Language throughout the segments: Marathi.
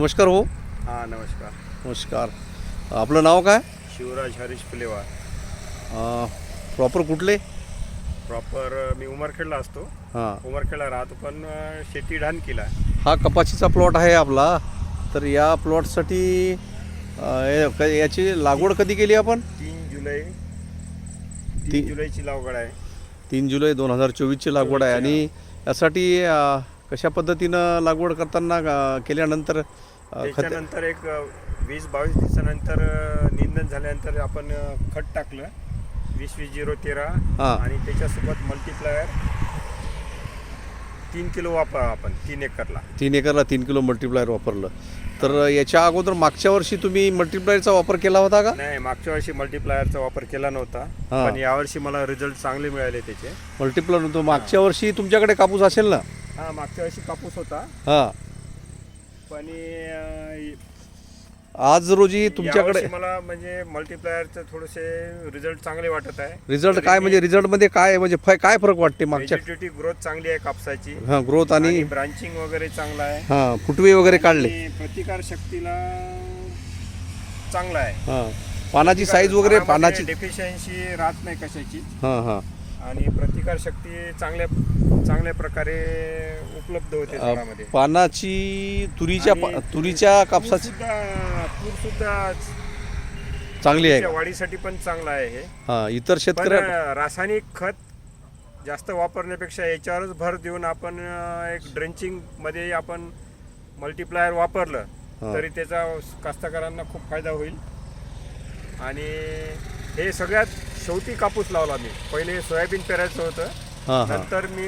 नमस्कार हो. हां नमस्कार. नमस्कार. आपलं नाव काय? शिवराज हरीश फुलेवार प्रॉपर कुठले? प्रॉपर मी उमरखेडला असतो. हां. उमरखेडला राहतो पण शेती ढानकीला हा कपाशीचा प्लॉट आहे आपला. तर या प्लॉटसाठी याची लागवड कधी केली आपण? तीन जुलै. तीन जुलैची लागवड आहे. तीन जुलै दोन हजार चोवीसची लागवड आहे. आणि यासाठी कशा पद्धतीनं लागवड करताना अं, केल्यानंतर अं, खत त्याच्यानंतर एक वीस बावीस दिवसानंतर अ, निंदन झाल्यानंतर आपण अ, खत टाकलं. वीस वीस झिरो तेरा. हां. आणि त्याच्यासोबत मल्टीप्लायर तीन किलो वापर आपण तीन एकरला. तीन एकरला तीन किलो मल्टीप्लायर वापरलं. तर याच्या अगोदर मागच्या वर्षी तुम्ही मल्टीप्लायरचा वापर केला होता का? नाही मागच्या वर्षी मल्टीप्लायरचा वापर केला नव्हता. हां. पण यावर्षी मला रिझल्ट चांगले मिळाले त्याचे. मल्टीप्लायर होतो मागच्या वर्षी तुमच्याकडे कापूस असेल ना? हा मागच्या वर्षी कापूस होता. हां. पण अं, आज रोजी तुमच्याकडे यावर्षी मला म्हणजे मल्टीप्लायरचे थोडेसे रिझल्ट चांगले वाटत आहे. रिझल्ट काय म्हणजे रिझल्टमध्ये काय म्हणजे काय फरक वाटते मागच्या व्हेजिटेटिव्ह ग्रोथ चांगली आहे कापसाची. हां ग्रोथ आणि आणि ब्रांचिंग वगैरे चांगला आहे. हां फुटवे वगैरे काढले. आणि प्रतिकार शक्तीला चांगला आहे. हां. पानाची साईज वगैरे पानाची डेफिशियन्सी राहत नाही कशाची. हां हां. आणि प्रतिकार शक्ती चांगल्या चांगल्या प्रकारे उपलब्ध होते झाडामध्ये पानाची तुरीच्या पा- आणि तुरीच्या कापसाची सुद्धा तूर सुद्धा चांगली आहे वाढीसाठी पण चांगला आहे हे. हां इतर पण शेतकऱ्या रासायनिक खत जास्त वापरण्यापेक्षा याच्यावरच भर देऊन आपण अ, एक ड्रेंचिंगमध्ये आपण मल्टीप्लायर वापरलं. तरी त्याचा कास्तकारांना खूप फायदा होईल. आणि हे सगळ्यात शेवटी कापूस लावला मी. पहिले सोयाबीन पेरायचं होतं. हां हां. नंतर मी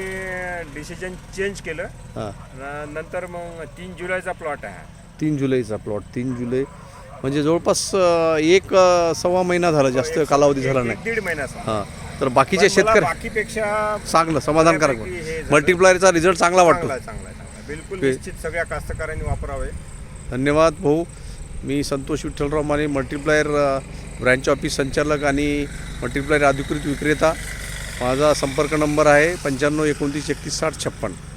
डिसिजन चेंज केलं. हां. न- नंतर मग तीन जुलैचा प्लॉट आहे. हा. तीन जुलैचा प्लॉट तीन जुलै. म्हणजे जवळपास अ, एक अ, सव्वा महिना झाला जास्त एक- कालावधी झाला एक नाही. दीड महिन्याचा हां. तर बाकीचे पण मला शेतकरी बाकीपेक्षा चांगलं समाधानकारक बऱ्यापैकी हे झालं. मल्टीप्लायरचा रिझल्ट चांगला वाटतो चांगला आहे, चांगला आहे, चांगला. आहे. बिलकुल निश्चित सगळ्या कास्तकारांनी वापरावे. धन्यवाद भाऊ. मी संतोष विठ्ठलराव माने मल्टीप्लायर अ, ब्रँच ऑफिस संचालक आणि मल्टिप्लायर अधिकृत विक्रेता. माझा संपर्क नंबर आहे पंच्याण्णव एकोणतीस एकतीस साठ छप्पन्न